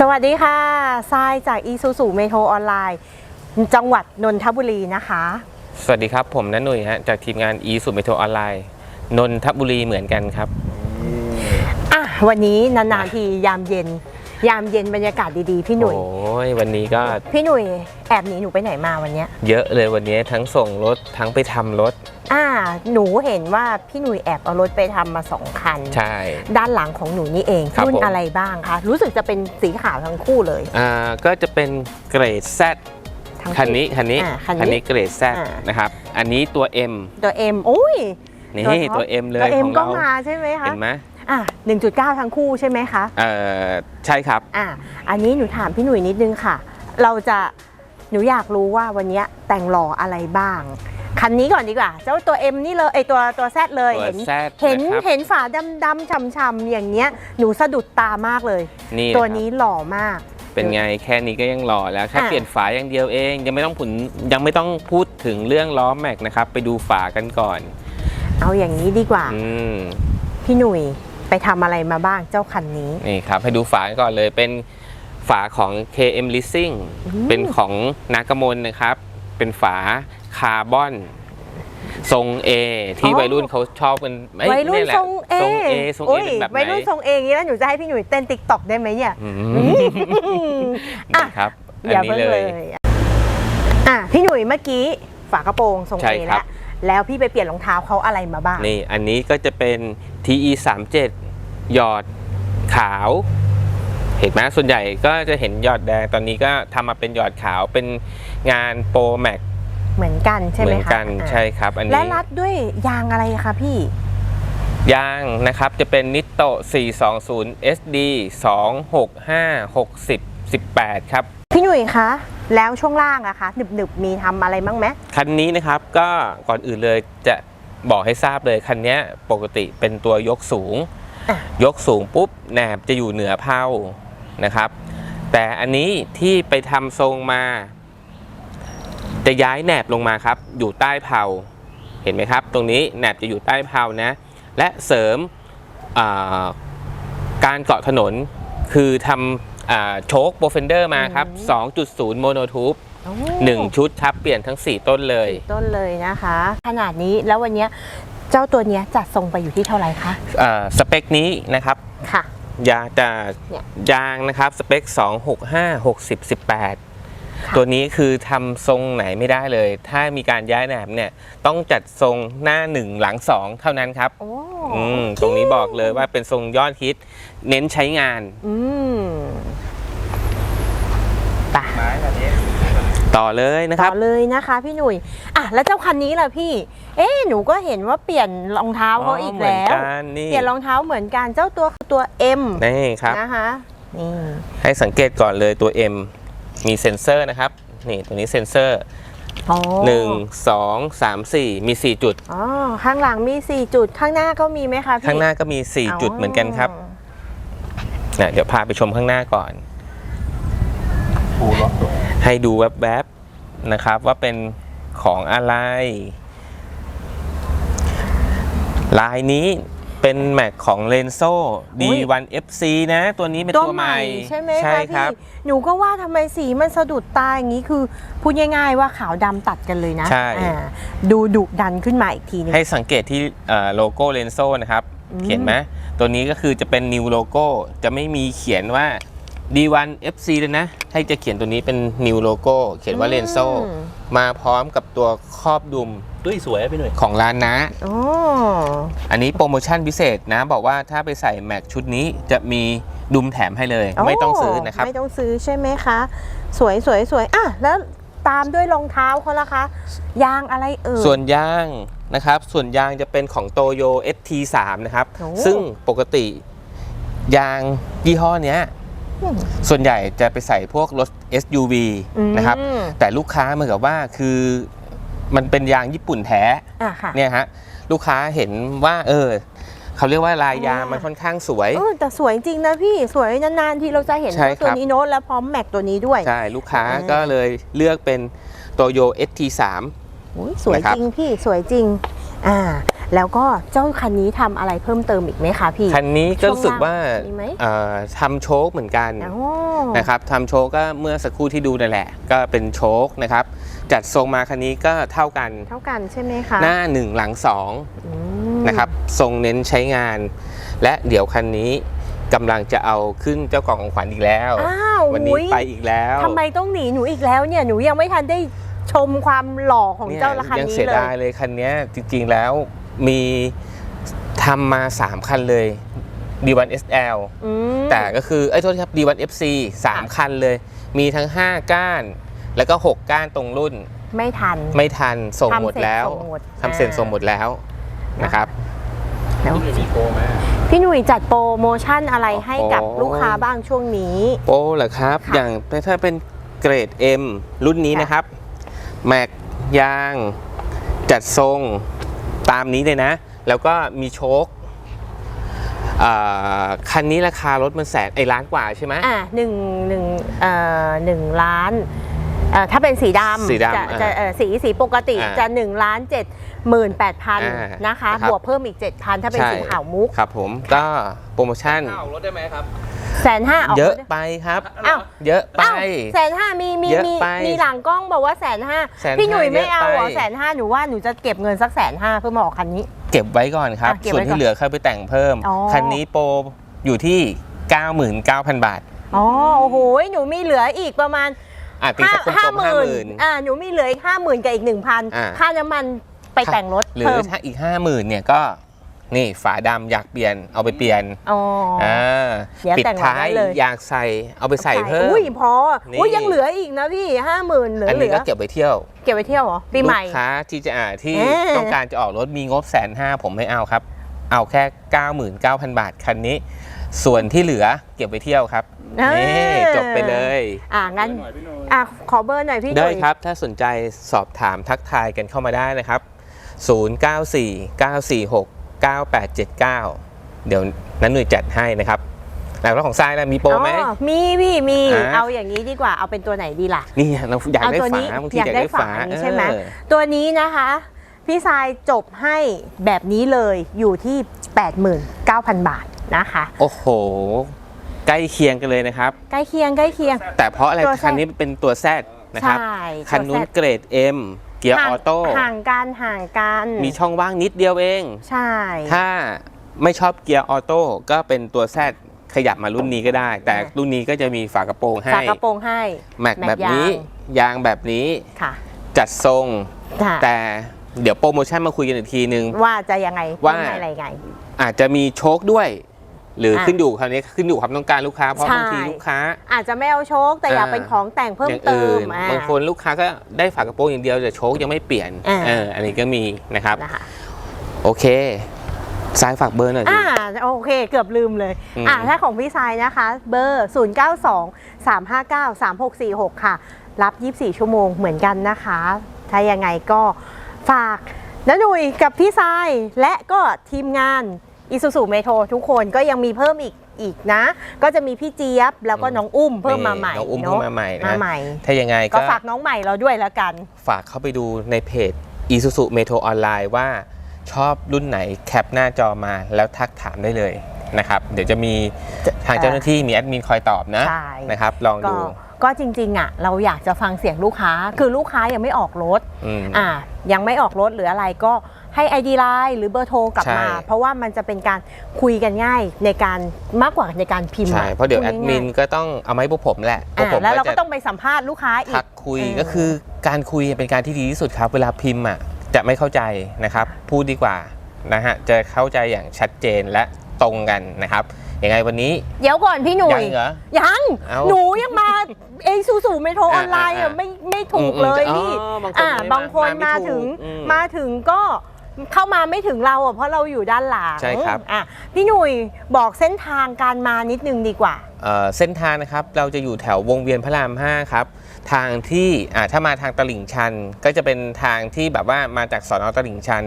สวัสดีค่ะทรายจากอีซูซูเมโทรออนไลน์ จังหวัดนนทบุรีนะคะ สวัสดีครับ ผมนันหนุ่ยฮะจากทีมงานอีสุเมโทรออนไลน์นนทบุรีเหมือนกันครับ อะ วันนี้นานๆทียามเย็น ยามเย็นบรรยากาศดีๆ พี่หนุ่ย โอ้ยวันนี้ก็พี่หนุ่ยแอบหนีหนูไปไหนมาวันเนี้ย เยอะเลยวันนี้ทั้งส่งรถทั้งไปทำรถ อ่า หนูเห็นว่าพี่หนุ่ยแอบเอารถไปทำมาสองคัน ใช่ ด้านหลังของหนูนี่เองครับรุ่นผม อะไรบ้างคะรู้สึกจะเป็นสีขาวทั้งคู่เลย อ่าก็จะเป็นเกรด Z ทั้งคันนี้คันนี้อ่าคันนี้เกรด Z อ่านะครับ อันนี้ตัว M ตัว M อุ้ย นี่ตัวท็อป ตัว M เลยตัวข M องก็เรามาใช่ไหมคะ เห็นไหม อะ1.9 ทั้งคู่ใช่ไหมคะเอ่อใช่ครับ อะอันนี้หนูถามพี่หนุ่ยนิดนึงค่ะ เราจะหนูอยากรู้ว่าวันเนี้ยแต่งหล่ออะไรบ้าง คันนี้ก่อนดีกว่า เจ้าตัว M นี่เลยไอยตัวตัว Z เลยตัวเห็น Z เห็นนะครับ เห็นฝาดำดำช่ำช่ำๆอย่างเงี้ยหนูสะดุดตามากเลย นี่ตัวนะครับนี้หล่อมาก เป็นไงแค่นี้ก็ยังหล่อแล้วแค่อะ เปลี่ยนฝาอย่างเดียวเอง ยังไม่ต้องผุนยังไม่ต้องพูดถึงเรื่องล้อแม็กนะครับ ไปดูฝากันก่อนเอาอย่างนี้ดีกว่า อืมพี่หนุ่ย ไปทำอะไรมาบ้างเจ้าคันนี้ นี่ครับ ให้ดูฝาก่อนเลยเป็นฝาของ KM Leasing อืมเป็นของนากมลนะครับ เป็นฝาคาร์บอน ทรง A ที่วัยรุ่นเขาชอบกันเอ้วัยรุ่นแหละทรงเอทรง A ทรง A เป็นแบบไหนวัยรุ่นทรงเออย่างนี้แล้วหนูจะให้พี่หนุ่ยเต้นติ๊กต็อกได้ไหมเนี่ยอือืมมอะนะครับ อันอย่านี้เพิ่งเลเลยยอะพี่หนุ่ยเมื่อกี้ฝากระโปรงทรงใช่เอครัแล้บว แล้วพี่ไปเปลี่ยนรองเท้าเขาอะไรมาบ้าง นี่อันนี้ก็จะเป็น TE 3 7หยอดขาว เห็นไหมส่วนใหญ่ก็จะเห็นหยอดแดงตอนนี้ก็ทำมาเป็นหยอดขาวเป็นงานโปรแม็กเหมือนกันใช่เหไหมมือนคะกันอะใช่ครับ อันและนี้รัดด้วยยางอะไรคะพี่ ยางนะครับจะเป็นนิโต420 SD 265 60 18 ครับ พี่หนุ่ยคะ แล้วช่วงล่างอะคะหนึบหนึบๆมีทำอะไรบ้างไหมคันนี้นะครับก็ก่อนอื่นเลยจะบอกให้ทราบเลยคันนี้ปกติเป็นตัวยกสูง อะยกสูงปุ๊บแหนบจะอยู่เหนือเพานะครับ แต่อันนี้ที่ไปทำทรงมา จะย้ายแหนบลงมาครับ อยู่ใต้เพาเห็นไหมครับ ตรงนี้แหนบจะอยู่ใต้เพานะ และเสริมอ่าการเกาะถนนคือทำอ่า โชคโปรเฟนเดอร์มาครับ 2.0 โมโนทูบโอ้หนึ่งชุดครับเปลี่ยนทั้ง 4 ต้นเลย ต้นเลยนะคะ ขนาดนี้แล้ววันเนี้ยเจ้าตัวเนี้ยจัดทรงไปอยู่ที่เท่าไหร่คะอ่าสเปคนี้นะครับค่ะยาจะเนี่ยยางนะครับสเปค 265 60 18ค่ะตัวนี้คือทำทรงไหนไม่ได้เลย ถ้ามีการย้ายแหนบเนี่ยต้องจัดทรงหน้า 1 หลัง 2 เท่านั้นครับโอ้อืมตรงนี้บอกเลยว่าเป็นทรงยอดฮิต เน้นใช้งานอืม ไปต่อเลยนะคต่รัอบเลยนะคะพี่หนุ่ยอะแล้วเจ้าคันนี้ล่ะพี่ เอ๊ะหนูก็เห็นว่าเปลี่ยนรองเท้าเขาอีกเหมือนแล้วกันนี่เปลี่ยนรองเท้าเหมือนกันเจ้าตัวคือตัว M นี่ครับนะคะนี่ให้สังเกตก่อนเลยตัว M มีเซ็นเซอร์นะครับนี่ตัวนี้เซ็นเซอร์อ๋อ1 2 3 4มี4จุดอ๋อข้างหลังมี4จุดข้างหน้าก็มีไหมคะพี่ข้างหน้าก็มี4จุดเหมือนกันครับนะเดี๋ยวพาไปชมข้างหน้าก่อน ให้ดูแวบๆนะครับว่าเป็นของอะไร ลายนี้เป็นแม็กของ l e n z o D1 FC นะ ตัวนี้เป็นตัวตัวใหใหม่ม่ ใช่ไหมใช่คะครัพี่บหนูก็ว่าทำไมสีมันสะดุดตาอย่างนี้คือ พูดง่ายๆว่าขาวดำตัดกันเลยนะใช่อ่าดูดุดันขึ้นมาอีกทีหนึงให้สังเกตที่เอ่อโลโก้ l e n z o นะครับอืมเขียนไหมตัวนี้ก็คือจะเป็น new logo จะไม่มีเขียนว่า D1 FC เลยนะ ให้จะเขียนตัวนี้เป็น new logo เขียนว่า l e n z o อืม มาพร้อมกับตัวครอบดุมด้วยสวยอะพี่หนุ่ยของร้านนะ โอ้อันนี้โปรโมชั่นพิเศษนะ บอกว่าถ้าไปใส่แม็กชุดนี้จะมีดุมแถมให้เลย ไม่ต้องซื้อนะครับ ไม่ต้องซื้อใช่ไหมคะ สวยสวยสวยอะแล้วตามด้วยรองเท้าเขาละคะ ยางอะไรเอ่ย ส่วนยางนะครับ ส่วนยางจะเป็นของโตโย ST3 นะครับ โอ้ ซึ่งปกติยางยี่ห้อเนี้ยอืม ส่วนใหญ่จะไปใส่พวกรถ SUV นะครับอืมแต่ลูกค้าเหมือนกับว่าคือมันเป็นยางญี่ปุ่นแท้อะค่ะเนี่ยฮะลูกค้าเห็นว่า เออเขาเรียกว่าลายยางอ่ามัมันค่อนข้างสวยเออแต่สวยจริงนะพี่สวยนานๆ ที่เราจะเห็นใช่ครับตัวนี้โน้ตแล้วพร้อมแม็กตัวนี้ด้วยใช่ลูกค้าอ่าก็เลยเลือกเป็นโตโย ST3 อุ๊ยสวยนะครับจริงพี่สวยจริงอ่า แล้วก็เจ้าคันนี้ทำอะไรเพิ่มเติมอีกไหมคะพี่ คันนี้ก็รู้สึกว่าช่วงล่างมีไหมเอ่อทำโชคเหมือนกันอ๋อนะครับทำโชคก็เมื่อสักครู่ที่ดูนั่นแหละ ก็เป็นโชคนะครับ จัดทรงมาคันนี้ก็เท่ากัน เท่ากันใช่ไหมคะ หน้า1หลังอืม2นะครับ ทรงเน้นใช้งาน และเดี๋ยวคันนี้กำลังจะเอาขึ้นเจ้ากล่องของขวัญอีกแล้วอ้าววันนี้อุ๊ยไปอีกแล้วทำไมต้องหนีหนูอีกแล้วเนี่ยหนูยังไม่ทันได้ชมความหล่อของเนี่ยเจ้าละคันยังนี้เสียเลดายยเลยคันเนี้ยจริงๆแล้ว มีทำมา 3 คันเลย D1 SL อืมแต่ก็คือไอ้ยโทษครับ D1 FC 3 คันเลย มีทั้ง 5 ก้าน แล้วก็ 6 ก้านตรงรุ่น ไม่ทัน ไม่ทันส่งหมดทำเสร็จแล้วส่งหมดทำเสร็จอ่าส่งหมดแล้วนะครับแล้วพี่หนุ่ยจัดโปรโมชั่นอะไรให้กับโอ้ลูกค้าบ้างช่วงนี้โป้เหรอครับ ค่ะอย่างถ้าเป็นเกรด M รุ่นนี้ค่ะ นะครับ แม็กยาง จัดทรง ตามนี้เลยนะ แล้วก็มีโชคอ่าคันนี้ราคารถมันแสนไอ้ล้านกว่าใช่ไหมอะหนึ่งหนึ่งเอ่อหนึ่งล้านเอ่อถ้าเป็นสีดำสีดำจะอ่าจะเอ่อสีสีปกติอ่าจะหนึ่งล้านเจ็ดหมื่นแปดพันอ่านะคะนะครับบวกเพิ่มอีกเจ็ดพันถ้าเป็นใช่สีขาวมุก ครับผม ก็โปรโมชั่นข้าวรถได้ไหมครับ แสนห้าออกเยอะมาไปครับอ้าวเยอะไปอ้าวแสนห้ามีมีเยอะมีไปมีหลังกล้องบอกว่าแสนห้าแสนห้าพี่หนุ่ยไม่เยอะเอาเหรอไปแสนห้าหนูว่าหนูจะเก็บเงินสักแสนห้าเพื่อมาออกคันนี้ เก็บไว้ก่อนครับอะเก็บส่วนไว้ก่อนที่เหลือค่อยไปแต่งเพิ่มอ๋อคันนี้โปรอยู่ที่ 99,000 บาทอ๋อโอ้โหหนูมีเหลืออีกประมาณอะตีห้าสักกลห้ามๆหห้ามื่หนมื่นอ่าหนูมีเหลืออีกห้าหมื่นกับอีกหนึ่งพันอ่าค่าน้ำมันไปแต่งรถหรือเพิ่มถ้าอีก50,000เนี่ยก็ นี่ฝาดำอยากเปลี่ยนเอาไปเปลี่ยนอ๋ออ อ่าเดี๋ยวปิดแต่งท้ายไว้เลย อยากใส่เอาไปใส่เพิ่ม อุ้ยพอนี่ อุ้ยยังเหลืออีกนะพี่ห้าหมื่นเหลืออันเหลืนี้อก็เก็บไว้เที่ยวเก็บไว้เที่ยวเหรอปีใหม่ ลูกค้าที่จะอ่าที่เอ๊ะ ต้องการจะออกรถมีงบแสนห้าผมไม่เอาครับ เอาแค่ 99,000 บาทคันนี้ ส่วนที่เหลือเก็บไปเที่ยวครับเออนี่จบไปเลย อ่างั้นอะขอเบอร์หน่อยพี่ได้จุ๋ยครับ ถ้าสนใจสอบถามทักทายกันเข้ามาได้นะครับ 094 946 9879 เดี๋ยวนั้นหน่วยจัดให้นะครับแล้วของทรายแล้วมีโปรไหมอ๋อมีพี่มีอะเอาอย่างนี้ดีกว่าเอาเป็นตัวไหนดีล่ะนี่เราอยากเอาได้ตัวฝานี้บางทีอยากกอายได้ได้ฝาฝานี้ใช่ไหมเออตัวนี้นะคะพี่ทรายจบให้แบบนี้เลยอยู่ที่ 89,000 บาทนะคะ โอ้โห ใกล้เคียงกันเลยนะครับ ใกล้เคียงใกล้เคียง แต่เพราะอะไรตัว Z คันนี้เป็นตัวแซดนะครับใช่คันนู้นตัว Z เกรด M เกียร์ห่าองอโต้ห่างกันห่างกันมีช่องว่างนิดเดียวเอง ใช่ ถ้าไม่ชอบเกียร์ออโต้ก็เป็นตัวแซดขยับมารุ่นนี้ก็ได้ แต่รุ่นนี้ก็จะมีฝากระโปรงให้ฝากระโปรงให้แม็กแม็กแบบนี้ยางแบบนี้ค่ะจัดทรงค่ะแต่เดี๋ยวโปรโมชั่นมาคุยกันอีกทีนึง ว่าจะยังไงว่ายังไงอะไรไง อาจจะมีโชคด้วย หรืออะขึ้นอยู่คราวนี้ขึ้นอยู่ความต้องการลูกค้าเพราะใช่บางทีลูกค้า อาจจะไม่เอาโชคแต่อยากอ่าเป็นของแต่งเพิ่มอย่างเติอื่มนอ่าบางคนลูกค้าก็ได้ฝากระโปรงอย่างเดียวแต่โชคยังไม่เปลี่ยนอ่าเอออันนี้ก็มีนะครับนะคะโอเคซ้ายฝากเบอร์หน่อยดิอ่าโอเค เกือบลืมเลยอืมอ่าถ้าของพี่ทรายนะคะ เบอร์ 0 9 2 3 5 9 3 6 4 6 ค่ะ รับ 24 ชั่วโมงเหมือนกันนะคะ ถ้ายังไงก็ฝากน้าหนุ่ยกับพี่ทรายและก็ทีมงาน อิสุสุเมโทรทุกคนก็ยังมีเพิ่มอีกอีกนะ ก็จะมีพี่เจี๊ยบแล้วก็น้องอุ้มเพิ่มมาใหม่น้องอุ้มเนเพิ่อะมมาใหม่นะมาใหม่ ถ้ายังไงก็ก็ฝากน้องใหม่เราด้วยแล้วกัน ฝากเข้าไปดูในเพจ Isuzu Metro Online ว่าชอบรุ่นไหนแคปหน้าจอมาแล้วทักถามได้เลยนะครับ เดี๋ยวจะมีทางเจ้าหน้าที่มีแอดมินคอยตอบนะใช่นะครับ ลองก็ดูก็จริงๆอะเราอยากจะฟังเสียงลูกค้า คือลูกค้ายังไม่ออกรถอืมอ่ายังไม่ออกรถหรืออะไรก็ ให้ ID Line หรือเบอร์โทรกลับมา ใช่ เพราะว่ามันจะเป็นการคุยกันง่ายในการมากกว่าในการพิมพ์ใช่อเพราะเดี๋ยวแอพูดง่ามินก็ต้องเอามาให้พวกผมแหละพวกอ่าผมแล้วเราก็ก็จะต้องไปสัมภาษณ์ลูกค้าอีทัก กคุยเออ ก็คือการคุยเป็นการที่ดีที่สุดครับ เวลาพิมพ์อะจะไม่เข้าใจนะครับ พูดดีกว่านะฮะจะเข้าใจอย่างชัดเจนและตรงกันนะครับยังไงวันนี้เดี๋ยวก่อนพี่หนุ่ยัย งเหรอ ยัง เอ้าหนูยังมาเอซูซูเมโทรออนไลน์อ่าอะอ่า ไม่ไม่ถูกเลยอืมพี่อ๋อบางคนอ่าไม่บางคนมามาไม่ถูกถึงอืมมาถึงก็ เข้ามาไม่ถึงเราอะเพราะเราอยู่ด้านหลังใช่ครับ อะพี่หนุ่ยบอกเส้นทางการมานิดนึงดีกว่า เอ่อเส้นทางนะครับเราจะอยู่แถววงเวียนพระราม 5 ครับ ทางที่อ่าถ้ามาทางตลิ่งชัน ก็จะเป็นทางที่แบบว่ามาจากสอนอตลิ่งชัน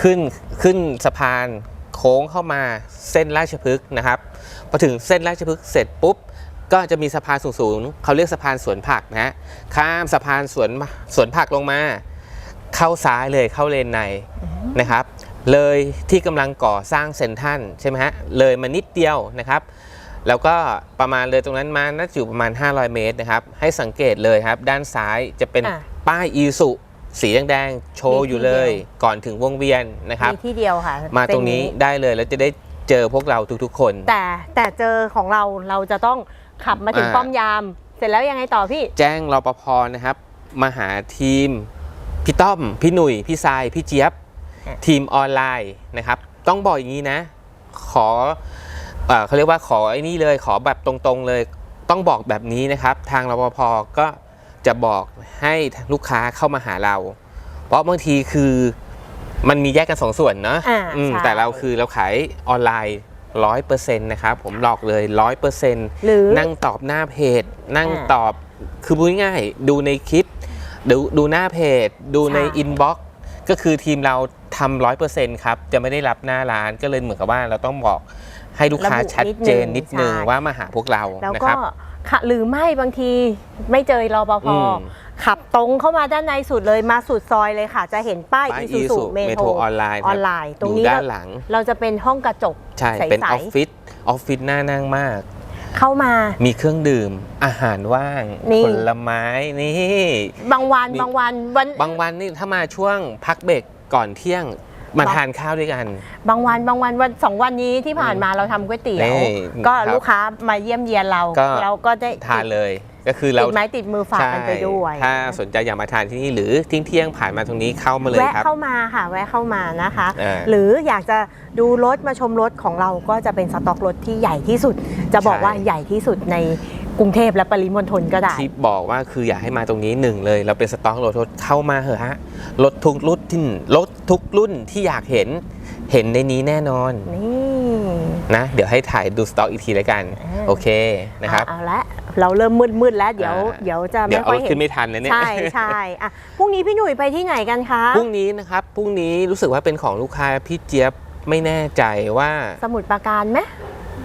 ขึ้นขึ้นสะพานโค้งเข้ามาเส้นราชพฤกษ์นะครับพอถึงเส้นราชพฤกษ์เสร็จปุ๊บ ก็จะมีสะพานสูงๆเขาเรียกสะพานสวนผักนะฮะข้ามสะพานสวนสวนผักลงมา เข้าซ้ายเลยเข้าเลนในนะครับ เลยที่กำลังก่อสร้างเซนทรันใช่ไหมฮะเลยมานิดเดียวนะครับ แล้วก็ประมาณเลยตรงนั้นมาน่าจะอยู่ประมาณ 500 เมตรนะครับ ให้สังเกตเลยครับ ด้านซ้ายจะเป็นอะ ป้ายอีสุสีแดงๆโชว์อยู่เลยมีที่เดียวก่อนถึงวงเวียนนะครับ มีที่เดียวค่ะมาตรงนี้เป็ได้เลยแล้วจะได้เจอพวกเราทุกๆคน แต่แต่เจอของเราเราจะต้องขับมาถึงอ่า ป้อมยาม เสร็จแล้วยังไงต่อพี่ แจ้งรปภนะครับ มาหาทีม พี่ต้อม พี่หนุ่ย พี่ทราย พี่เจี๊ยบอะทีมออนไลน์นะครับ ต้องบอกอย่างนี้นะ ขอเอ่อเขาเรียกว่าขอไอ้นี่เลย ขอแบบตรงๆเลย ต้องบอกแบบนี้นะครับ ทางรปภก็จะบอกให้ลูกค้าเข้ามาหาเรา เพราะบางทีคือมันมีแยกกันสองส่วนเนาะอ่าอืมใช่แต่เราคือเราขายออนไลน์ร้อยเปอร์เซ็นต์นะครับ ผมหลอกเลยร้อยเปอร์เซ็นต์หรือนั่งตอบหน้าเพจ นั่งอ่าตอบคือพูดง่ายๆดูในคลิป ดูดูหน้าเพจ ดูในใช่อินบ็อกซ์ก็คือทีมเราทำร้อยเปอร์เซ็นต์ครับ จะไม่ได้รับหน้าร้านก็เลยเหมือนกับว่าเราต้องบอกให้ลูกค้าระบุชัดเจนนินิดดนึนึงงใช่ว่ามาหาพวกเราแล้วนะก็ครับค่ะหรือไม่บางทีไม่เจอรอปภอืมขับตรงเข้ามาด้านในสุดเลยมาสุดซอยเลยค่ะ จะเห็นป้ายป้ายอีอีซูสุซูเมเมโทโทรออนไลน์ออนไลน์ ตรงอยู่นี้ด้าเรานหลัง เราจะเป็นห้องกระจกใช่ใสๆเป็นออฟฟิศออฟฟิศน่านั่งมาก เข้ามา มีเครื่องดื่ม อาหารว่างนี่ ผลไม้นี่ บางวันมี บางวันวัน บางวันนี่ถ้ามาช่วงพักเบรกก่อนเที่ยง มาบางทานข้าวด้วยกัน บางวันบางวันวันสองวันนี้ที่ผ่านมาเราทำก๋วยเตี๋ยว นี่ก็ครับลูกค้ามาเยี่ยมเยียนเรา ก็ เราก็ได้ทานเลย ก็คือเราติดไม้ติดมือฝากกันไปด้วย ใช่ถ้าสนใจอยากมาทานที่นี่หรือทิ้งเที่ยงๆผ่านมาตรงนี้เข้ามาเลยแวะครับ เข้ามาค่ะ แวะเข้ามานะคะ อ่าหรืออยากจะดูรถมาชมรถของเราก็จะเป็นสต็อกรถที่ใหญ่ที่สุด จะบอกใช่ว่าใหญ่ที่สุดใน กรุงเทพและปริมณฑลก็ได้ ที่บอกว่าคืออยากให้มาตรงนี้หนึ่งเลย เราเป็นสต็อกรถรถเข้ามาเหอะฮะรถทุกรุ่นที่รถทุกรุ่นที่อยากเห็นเห็นในนี้แน่นอนนี่นะ เดี๋ยวให้ถ่ายดูสต็อกอีกทีแล้วกันอ่าโอเคนะครับเอาเอาละเราเริ่มมืดๆแล้วเดี๋ยวอ่าเดี๋ยวจะเดี๋ยไม่วค่เอาอยเห็ขึ้นนไม่ทันเลยเนี่ยใช่ใช่อะพรุ่งนี้พี่หนุ่ยไปที่ไหนกันคะพรุ่งนี้นะครับพรุ่งนี้รู้สึกว่าเป็นของลูกค้าพี่เจี๊ยบไม่แน่ใจว่าสมุทรปราการไหม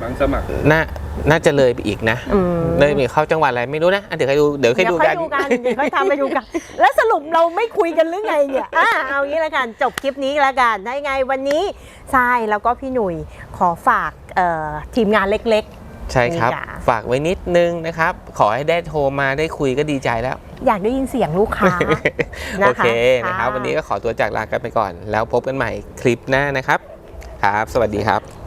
บางสมัครน่าน่าจะเลยไปอีกนะ อืม เลยไปเข้าจังหวัดอะไรไม่รู้นะอะเดี๋ยวให้ดูเดี๋ยวให้เดี๋ยวดูค่อกัยนดูกัน เดี๋ยวค่อยทำไปดูกัน แล้วสรุปเราไม่คุยกันหรือไงเนี่ย อะเอางี้ละกัน จบคลิปนี้ละกันได้ไงวันนี้ทรายแล้วก็พี่หนุ่ยขอฝากเอ่อทีมงานเล็ก ใช่ครับ นี่จ้ะ ฝากไว้นิดนึงนะครับ ขอให้ได้โทรมาได้คุยก็ดีใจแล้ว ๆ อยากได้ยินเสียงลูกค้า นะคะโอเคนะครับ ค่ะ วันนี้ก็ขอตัวจากลากันไปก่อน แล้วพบกันใหม่คลิปหน้านะครับ ครับ สวัสดีครับ